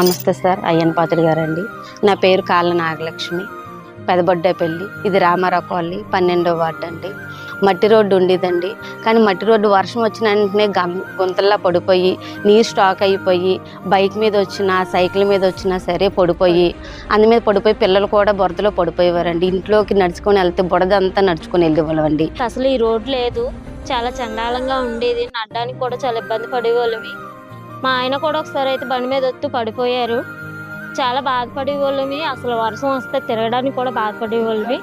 నమస్తే సార్ అయ్యన్ పాత్రుడు గారండి. నా పేరు కాళ్ళ నాగలక్ష్మి. పెదబొడ్డపల్లి ఇది రామారావు కాలనీ పన్నెండో వార్డు అండి మట్టి రోడ్డు ఉండేదండి. కానీ మట్టి రోడ్డు వర్షం వచ్చిన వెంటనే గం గుంతల్లా పడిపోయి నీరు స్టాక్ అయిపోయి బైక్ మీద వచ్చినా సైకిల్ మీద వచ్చినా సరే పడిపోయి అందు మీద పడిపోయి పిల్లలు కూడా బురదలో పడిపోయేవారండి. ఇంట్లోకి నడుచుకొని వెళ్తే బురద అంతా నడుచుకొని వెళ్ళేవాళ్ళండి అసలు ఈ రోడ్డు లేదు. చాలా చండాలంగా ఉండేది. నడడానికి కూడా చాలా ఇబ్బంది పడేవాళ్ళవి మా ఆయన కూడా ఒకసారి అయితే బండి మీద వస్తూ పడిపోయారు. చాలా బాధపడేవాళ్ళమి. అసలు వర్షం వస్తే తిరగడానికి కూడా బాధపడేవాళ్ళమి.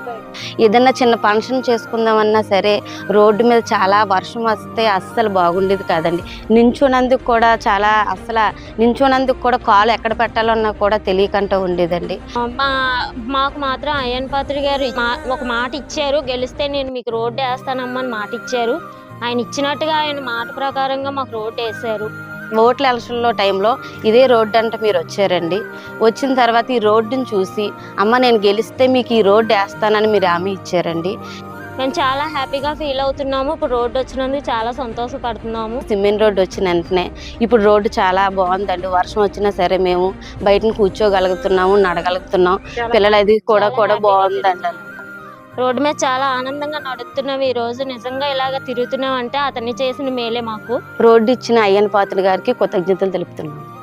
ఏదన్నా చిన్న ఫంక్షన్ చేసుకుందామన్నా సరే రోడ్డు మీద చాలా వర్షం వస్తే అస్సలు బాగుండేది కాదండి. నించున్నందుకు కూడా చాలా అసలు నించున్నందుకు కూడా కాలు ఎక్కడ పెట్టాలన్నా కూడా తెలియకుండా ఉండేదండి. మా మాకు మాత్రం అయ్యన్ పాత్రి గారు ఒక మాట ఇచ్చారు. గెలిస్తే నేను మీకు రోడ్డు వేస్తానమ్మని మాట ఇచ్చారు. ఆయన ఇచ్చినట్టుగా ఆయన మాట ప్రకారంగా మాకు రోడ్డు వేసారు ఓట్ల ఎలక్షన్లో టైంలో ఇదే రోడ్డు అంటే మీరు వచ్చారండి. వచ్చిన తర్వాత ఈ రోడ్డుని చూసి అమ్మ నేను గెలిస్తే మీకు ఈ రోడ్డు వేస్తానని మీరు హామీ ఇచ్చారండి. మేము చాలా హ్యాపీగా ఫీల్ అవుతున్నాము. ఇప్పుడు రోడ్డు వచ్చినందుకు చాలా సంతోషపడుతున్నాము. సిమెంట్ రోడ్డు వచ్చిన వెంటనే ఇప్పుడు రోడ్డు చాలా బాగుందండి. వర్షం వచ్చినా సరే మేము బయటను కూర్చోగలుగుతున్నాము నడగలుగుతున్నాం. పిల్లలు అది కూడా కూడా బాగుందండి. రోడ్డు మీద చాలా ఆనందంగా నడుస్తున్నాం ఈ రోజు. నిజంగా ఇలాగ తిరుగుతున్నాం అంటే అతన్ని చేసిన మేలే మాకు. రోడ్డు ఇచ్చిన అయ్యన్ పాత్ర గారికి కృతజ్ఞతలు తెలుపుతున్నాం.